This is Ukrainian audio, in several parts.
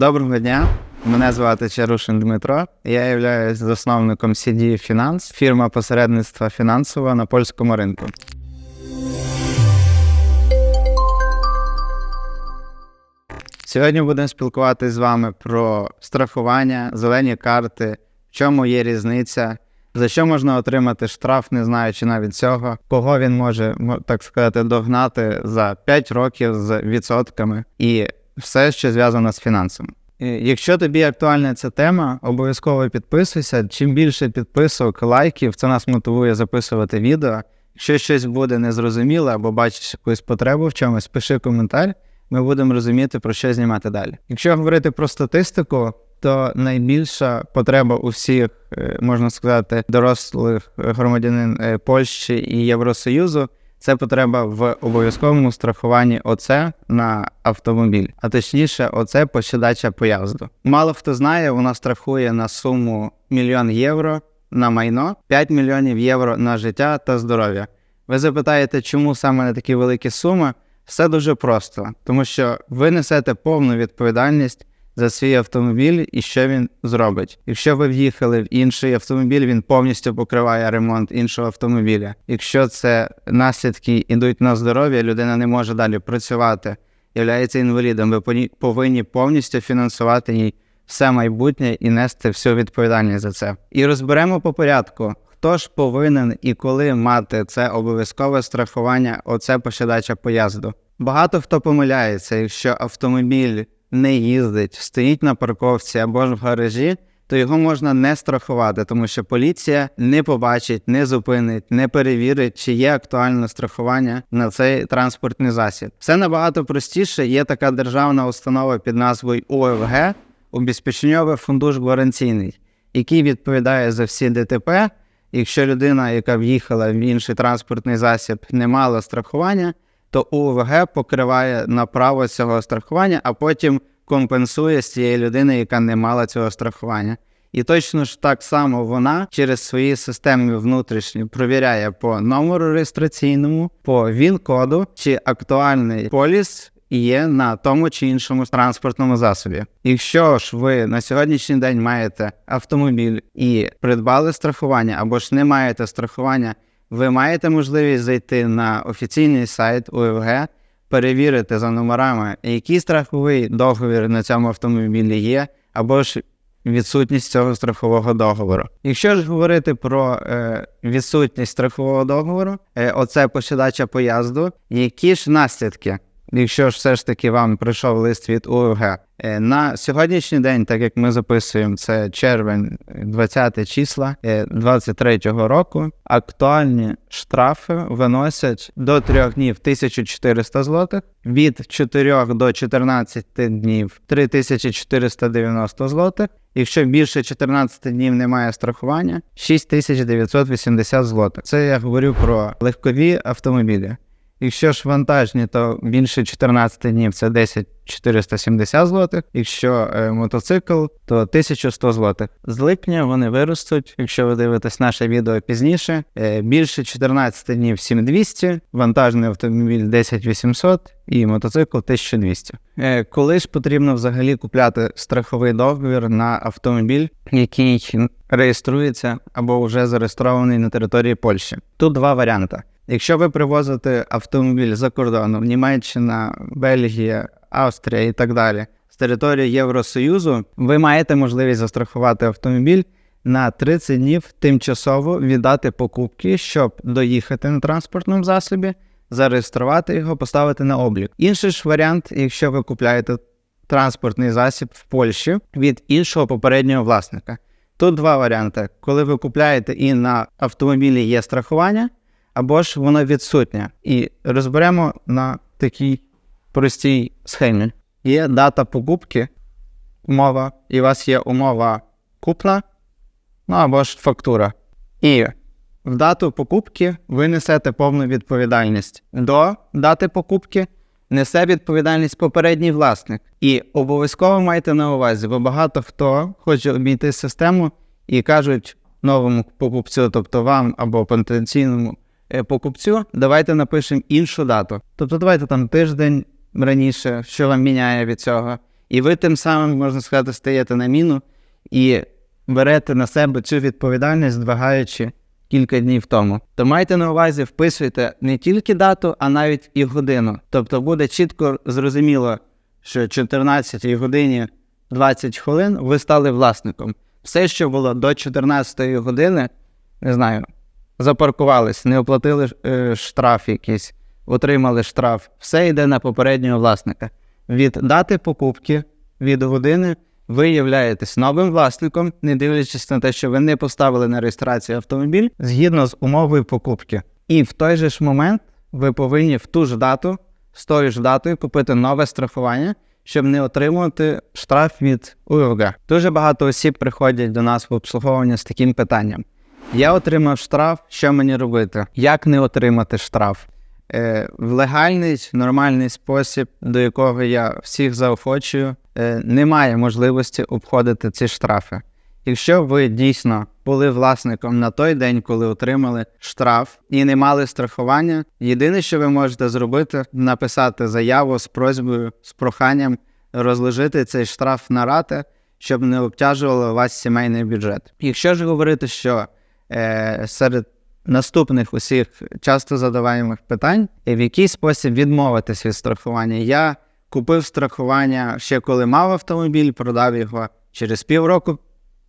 Доброго дня. Мене звати Чарушин Дмитро. Я є засновником CD Фінанс, фірма посередництва фінансова на польському ринку. Сьогодні будемо спілкуватися з вами про страхування, зелені карти, в чому є різниця, за що можна отримати штраф, не знаючи навіть цього, кого він може, так сказати, догнати за 5 років з відсотками і все, що зв'язано з фінансами. Якщо тобі актуальна ця тема, обов'язково підписуйся. Чим більше підписок, лайків, це нас мотивує записувати відео. Якщо щось буде незрозуміло або бачиш якусь потребу в чомусь, пиши коментар, ми будемо розуміти, про що знімати далі. Якщо говорити про статистику, то найбільша потреба у всіх, е, можна сказати, дорослих громадянин е, Польщі і Євросоюзу це потреба в обов'язковому страхуванні ОЦ на автомобіль, а точніше, оце посідача поїзду. Мало хто знає, вона страхує на суму мільйон євро на майно, 5 мільйонів євро на життя та здоров'я. Ви запитаєте, чому саме на такі великі суми? Все дуже просто, тому що ви несете повну відповідальність за свій автомобіль і що він зробить. Якщо ви в'їхали в інший автомобіль, він повністю покриває ремонт іншого автомобіля. Якщо це наслідки йдуть на здоров'я, людина не може далі працювати, являється інвалідом. Ви повинні повністю фінансувати їй все майбутнє і нести всю відповідальність за це. І розберемо по порядку. Хто ж повинен і коли мати це обов'язкове страхування, оце посідача поїзду? Багато хто помиляється, якщо автомобіль не їздить, стоїть на парковці або ж в гаражі, то його можна не страхувати, тому що поліція не побачить, не зупинить, не перевірить, чи є актуальне страхування на цей транспортний засіб. Все набагато простіше. Є така державна установа під назвою ОФГ обезпеченьовий фундуш гарантійний, який відповідає за всі ДТП. Якщо людина, яка в'їхала в інший транспортний засіб, не мала страхування, то УВГ покриває на право цього страхування, а потім компенсує з цієї людини, яка не мала цього страхування. І точно ж так само вона через свої системи внутрішні провіряє по номеру реєстраційному, по ВІН-коду, чи актуальний поліс є на тому чи іншому транспортному засобі. Якщо ж ви на сьогоднішній день маєте автомобіль і придбали страхування, або ж не маєте страхування, ви маєте можливість зайти на офіційний сайт УФГ, перевірити за номерами, який страховий договір на цьому автомобілі є, або ж відсутність цього страхового договору. Якщо ж говорити про е, відсутність страхового договору, е, оце посідача поїзду, які ж наслідки? Якщо ж все ж таки вам прийшов лист від УФГ, Е, на сьогоднішній день, так як ми записуємо, це червень, е, 20 числа 23-го року, актуальні штрафи виносять до 3 днів 1400 злотих, від 4 до 14 днів 3490 злотих. Якщо більше 14 днів немає страхування, 6980 злотих. Це я говорю про легкові автомобілі. Якщо ж вантажні, то більше 14 днів це 10 470 злотих. Якщо е, мотоцикл, то 1100 злотих. З липня вони виростуть, якщо ви дивитесь наше відео пізніше. Е, більше 14 днів 7200, вантажний автомобіль 10800 і мотоцикл 1200. Е, коли ж потрібно взагалі купляти страховий договір на автомобіль, який реєструється або вже зареєстрований на території Польщі? Тут два варіанти. Якщо ви привозите автомобіль за кордоном, Німеччина, Бельгія, Австрія і так далі, з території Євросоюзу, ви маєте можливість застрахувати автомобіль на 30 днів тимчасово віддати покупки, щоб доїхати на транспортному засобі, зареєструвати його, поставити на облік. Інший ж варіант, якщо ви купляєте транспортний засіб в Польщі від іншого попереднього власника. Тут два варіанти: коли ви купляєте і на автомобілі є страхування або ж воно відсутнє. І розберемо на такій простій схемі. Є дата покупки, умова, і у вас є умова купна, ну або ж фактура. І в дату покупки ви несете повну відповідальність. До дати покупки несе відповідальність попередній власник. І обов'язково майте на увазі, бо багато хто хоче обійти систему і кажуть новому покупцю, тобто вам або потенційному покупцю, давайте напишемо іншу дату. Тобто давайте там тиждень раніше, що вам міняє від цього. І ви тим самим, можна сказати, стаєте на міну і берете на себе цю відповідальність, здвигаючи кілька днів тому. То майте на увазі, вписуйте не тільки дату, а навіть і годину. Тобто буде чітко зрозуміло, що о 14 годині 20 хвилин ви стали власником. Все, що було до 14 години, не знаю, запаркувались, не оплатили е, штраф якийсь, отримали штраф, все йде на попереднього власника. Від дати покупки, від години ви являєтесь новим власником, не дивлячись на те, що ви не поставили на реєстрацію автомобіль згідно з умовою покупки. І в той же ж момент ви повинні в ту ж дату, з тою ж датою купити нове страхування, щоб не отримувати штраф від УРГ. Дуже багато осіб приходять до нас в обслуговування з таким питанням. Я отримав штраф, що мені робити? Як не отримати штраф? Е, в легальний, нормальний спосіб, до якого я всіх заохочую, е, немає можливості обходити ці штрафи. Якщо ви дійсно були власником на той день, коли отримали штраф і не мали страхування, єдине, що ви можете зробити, написати заяву з просьбою, з проханням розложити цей штраф на рати, щоб не обтяжувало вас сімейний бюджет. Якщо ж говорити, що серед наступних усіх часто задаваємих питань, в який спосіб відмовитись від страхування. Я купив страхування ще коли мав автомобіль, продав його через півроку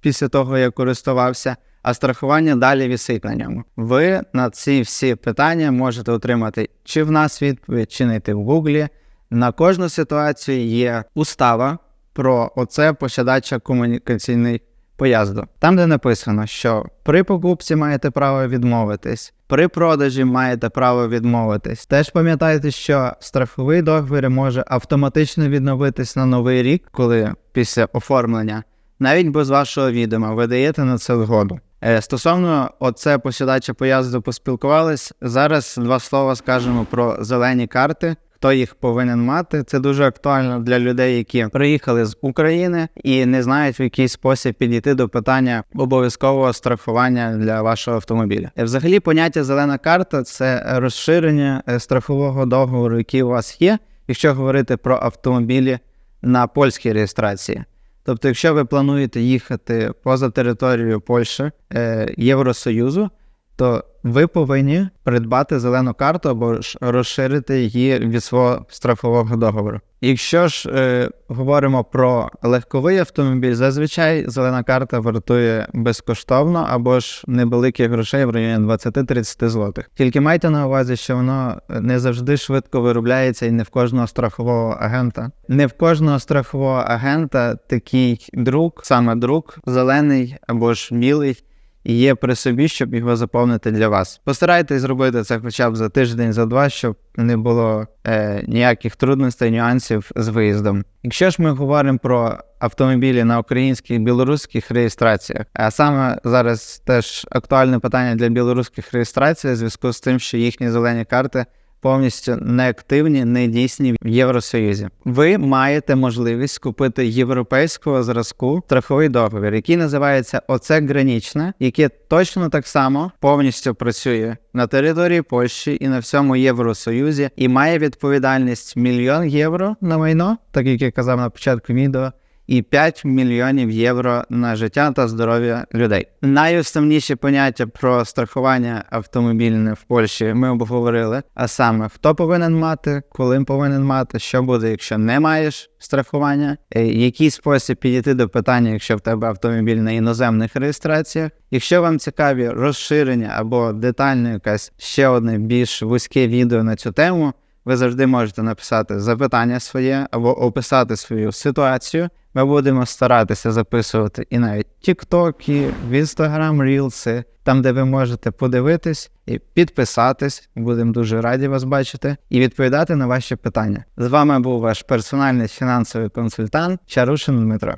після того, як користувався, а страхування далі висить на ньому. Ви на ці всі питання можете отримати чи в нас відповідь, чи знайти в Гуглі. На кожну ситуацію є устава про оце посядача комунікаційний поїзду. Там, де написано, що при покупці маєте право відмовитись, при продажі маєте право відмовитись. Теж пам'ятайте, що страховий договір може автоматично відновитись на новий рік, коли після оформлення, навіть без вашого відома, ви даєте на це згоду. Е, Стосовно оце посідача поїзду поспілкувались. Зараз два слова скажемо про зелені карти. Хто їх повинен мати? Це дуже актуально для людей, які приїхали з України і не знають в який спосіб підійти до питання обов'язкового страхування для вашого автомобіля. Е, Взагалі, поняття зелена карта це розширення е, страхового договору, який у вас є, якщо говорити про автомобілі на польській реєстрації. Тобто, якщо ви плануєте їхати поза територією Польщі е, Євросоюзу, то ви повинні придбати зелену карту або ж розширити її від свого страхового договору. Якщо ж е, говоримо про легковий автомобіль, зазвичай зелена карта вартує безкоштовно або ж невеликих грошей в районі 20-30 злотих. Тільки майте на увазі, що воно не завжди швидко виробляється і не в кожного страхового агента. Не в кожного страхового агента такий друк, саме друк, зелений або ж білий і є при собі, щоб його заповнити для вас. Постарайтесь зробити це хоча б за тиждень, за два, щоб не було е, ніяких трудностей, нюансів з виїздом. Якщо ж ми говоримо про автомобілі на українських білоруських реєстраціях, а саме зараз теж актуальне питання для білоруських реєстрацій, в зв'язку з тим, що їхні зелені карти. Повністю неактивні, не дійсні в Євросоюзі. Ви маєте можливість купити європейського зразку страховий договір, який називається Оце гранічне, яке точно так само повністю працює на території Польщі і на всьому Євросоюзі, і має відповідальність мільйон євро на майно, так як я казав на початку відео. І 5 мільйонів євро на життя та здоров'я людей. Найосновніші поняття про страхування автомобільне в Польщі ми обговорили. А саме хто повинен мати, коли повинен мати, що буде, якщо не маєш страхування, е, який спосіб підійти до питання, якщо в тебе автомобіль на іноземних реєстраціях. Якщо вам цікаві розширення або детально якась ще одне більш вузьке відео на цю тему. Ви завжди можете написати запитання своє або описати свою ситуацію. Ми будемо старатися записувати і навіть тіктоки, в інстаграм рілси, там, де ви можете подивитись і підписатись. Будемо дуже раді вас бачити і відповідати на ваші питання. З вами був ваш персональний фінансовий консультант Чарушин Дмитро.